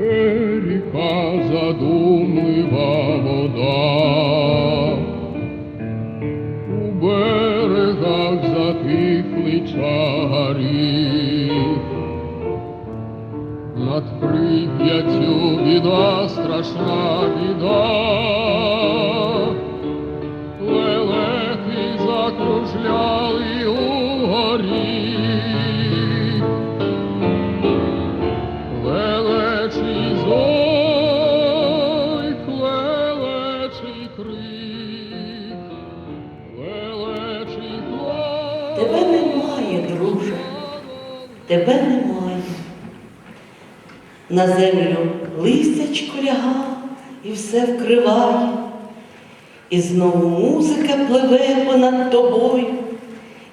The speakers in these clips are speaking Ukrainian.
ріка задумлива вода, у берегах затихли чагарі, над прип'яттю біда, страшна біда. На землю листячко ляга і все вкриває, і знову музика пливе понад тобою,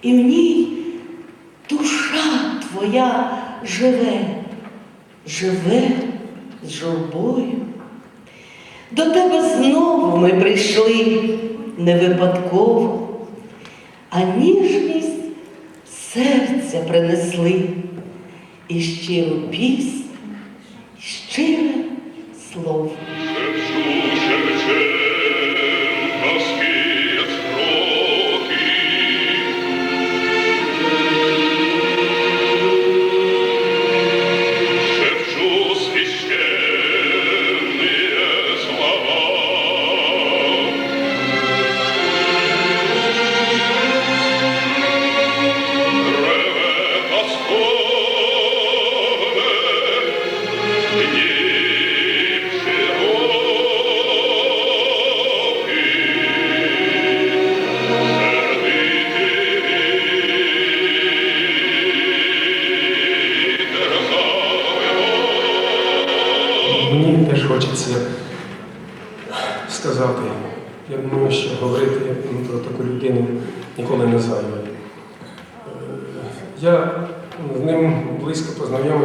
і в ній душа твоя живе, живе з журбою. До тебе знову ми прийшли не випадково, а ніжність серця принесли і щиру пісню, щире слово.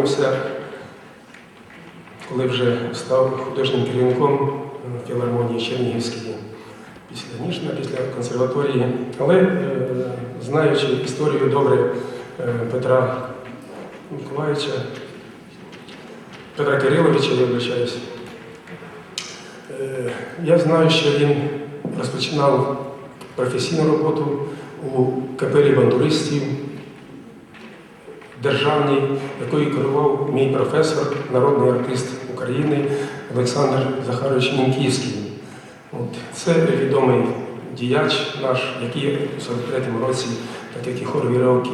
Познайомився, коли вже став художнім керівником філармонії Чернігівської після Нішна, після консерваторії. Але е, знаючи історію добре е, Петра Миколаївича, Петра Кириловича, я вибачаюсь. Е, Я знаю, що він розпочинав професійну роботу у капелі бандуристів державній, якою керував мій професор, народний артист України Олександр Захарович Мінківський. Це відомий діяч наш, який у 43-му році, так як і хор вірьовки,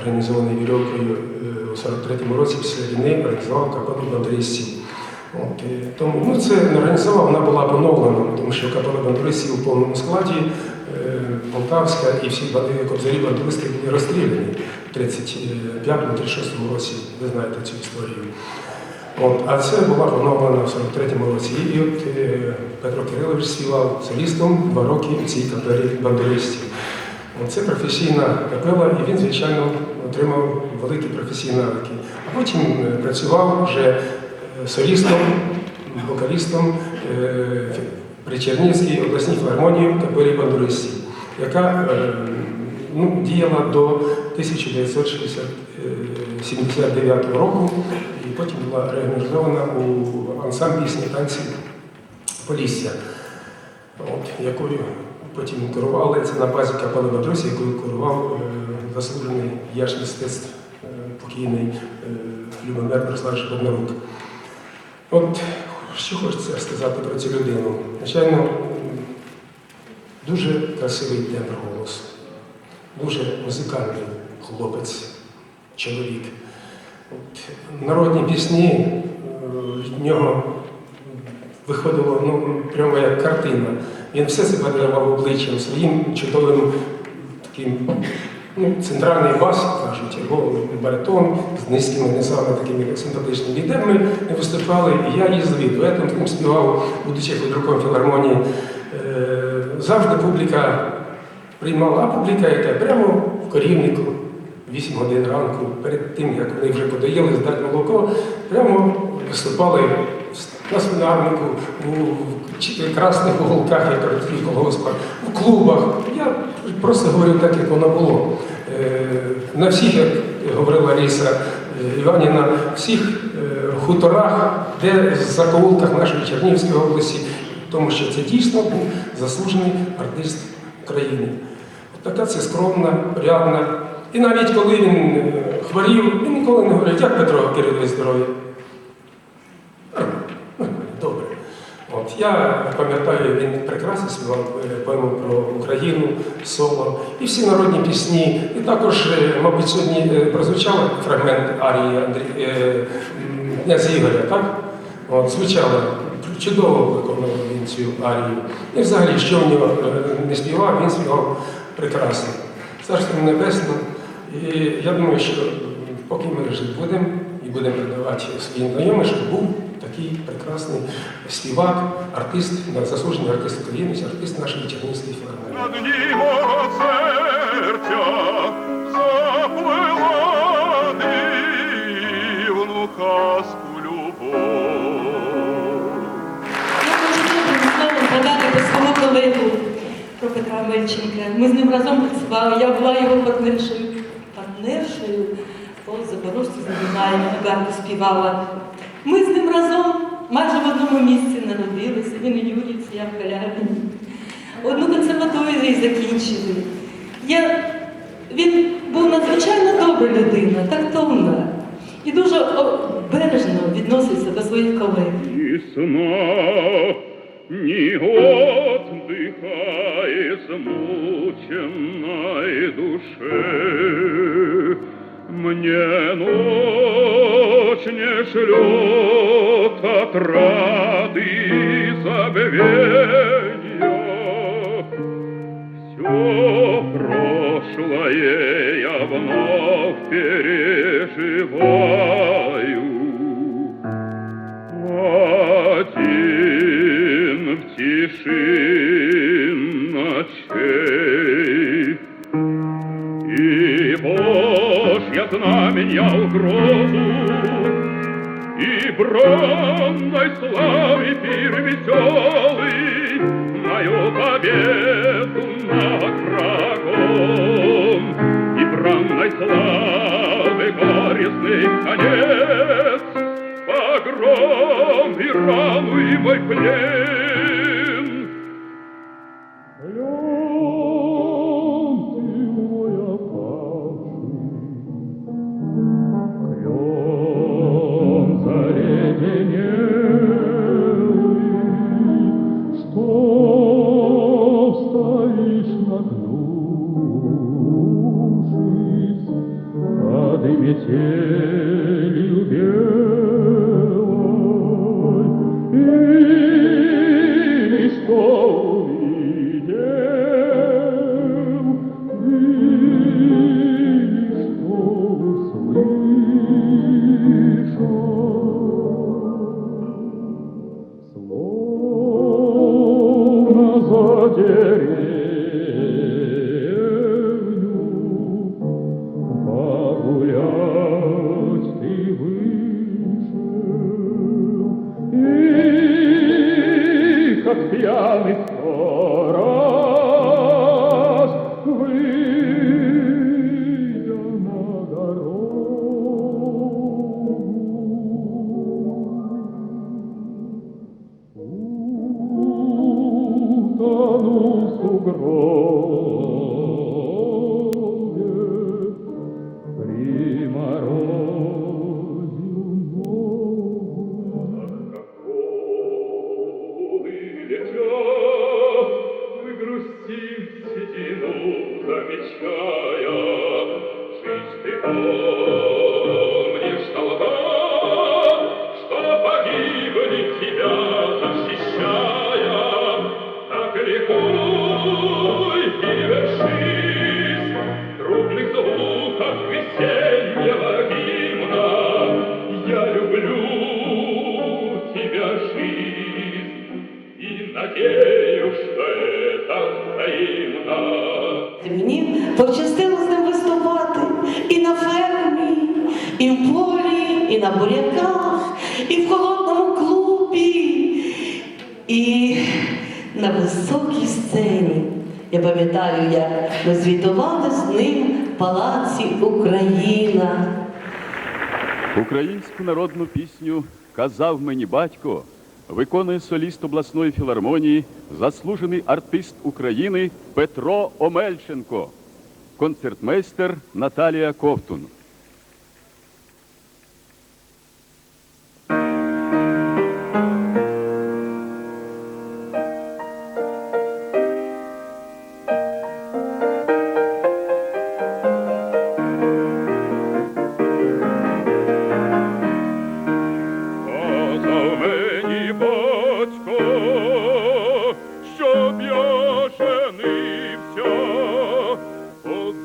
організований вірьовкою е, у 43-му році після війни організував капелу бандуристів. От, тому ну, це не організував, вона була поновлена, тому що капела бандуристів у повному складі е, Полтавська і всі банди- кобзарі бандуристи були розстріляні в 35-36 році. Ви знаєте цю історію. От, а це була поновлена в 43-му році. І от е, Петро Кирилович співав солістом два роки у цій капелі бандуристів. Це професійна капела, і він, звичайно, отримав великі професійні навики. А потім е, працював вже е, солістом, вокалістом е, при Чернігівській обласній філармонії капелі бандуристів, яка е, ну, діяла до 1979 року і потім була реорганізована у ансамбль пісні танці Полісся, от, якою потім керували, це на базі капели Бадрусі, якою керував е, заслужений діяч мистецтв е, покійний е, Любомир Мирославович Боднарук. От що хочеться сказати про цю людину. Звичайно, дуже красивий тембр голосу, дуже музикальний хлопець, чоловік. Народні пісні е, від нього виходило ну, прямо як картина. Він все себе дарував обличчям своїм чудовим таким ну, центральний бас, кажуть, або баритон низькими низами, такими симпатичними. І де б ми не виступали, і я їздив і дуетом таким співав, будучи худруком філармонії. Е, завжди публіка приймала, а публіка, яка прямо в корівнику, 8 годин ранку, перед тим, як вони вже подоїли, здати молоко, прямо виступали на свинарнику, чи- красних уголках, як кажуть, колгоспа, в клубах. Я просто говорю так, як воно було. Е, На всіх, як говорила Ліса Іванівна, всіх е, хуторах, де в закоулках нашої Чернігівської області тому що це дійсно був заслужений артист України. От така це скромна, порядна. І навіть коли він е, хворів, він ніколи не говорив, як Петро Кирилович здоров'я. От, я пам'ятаю, він прекрасно співав е, поему про Україну, соло і всі народні пісні. І також, е, мабуть, сьогодні е, прозвучав фрагмент арії Андрі... князя Ігоря, так? От, звучало, чудово виконував він цю арію. І взагалі, що в нього не співав, він співав прекрасно. Царство небесне. І я думаю, що поки ми жити будемо і будемо передавати своїм знайомим, щоб був такий прекрасний співак, артист, заслужений артист України, артист нашої Чернігівської філармонії. Казку любов. Я добрим словом про свого колегу, про Петра Мельченка. Ми з ним разом працювали, я була його партнершою. Партнершою по Запорожці забігаємо, гарно співала. Ми з разом майже в одному місці народилися. Він у Юрівці, я в Халявині. Одну консерваторію закінчили. Я... Він був надзвичайно добра людина, тактовна і дуже о, бережно відносився до своїх колег. Ни сна, ни отдыха измученной душе. Мне ночь не шлет отрады и. Все прошлое я вновь переживаю. Один в тиши ночей. И Божья знаменья угрозу, И бранной славы пир веселый, Мою победу над врагом, И бранной славы горестный конец, Погром и рану и мой плен. погулять ты вышел, и как пьяный сторож, выйдя на дорогу, утонул в На високій сцені. Я пам'ятаю, як ми звітували з ним в палаці Україна. Українську народну пісню казав мені батько, виконує соліст обласної філармонії, заслужений артист України Петро Омельченко, концертмейстер Наталія Ковтун.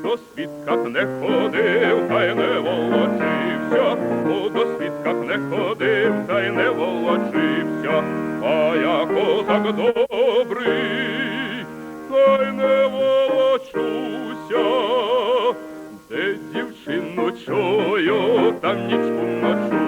Досвідках не ходив, та й не волочився, по досвідках не ходив, та й не волочився, а я козак добрий, та й не волочуся, де дівчину чую, там нічку ночую,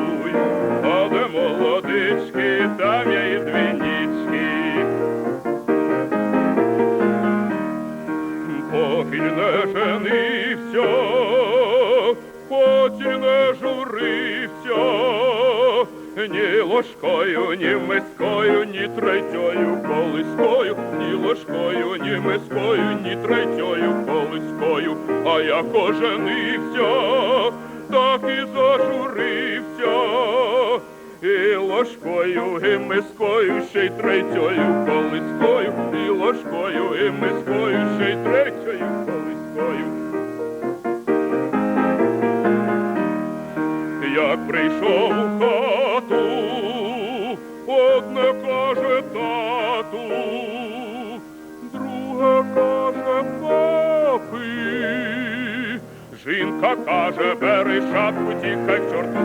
ні ложкою, ні мискою, ні третьою колискою, ні ложкою, ні мискою, ні третьою колискою, а як оженився, так і зажурився, і ложкою, і мискою, ще й третьою колискою, і ложкою, і мискою, ще й третьою колискою. Як прийшов у Жінка каже, бери шапку, тікай чорт.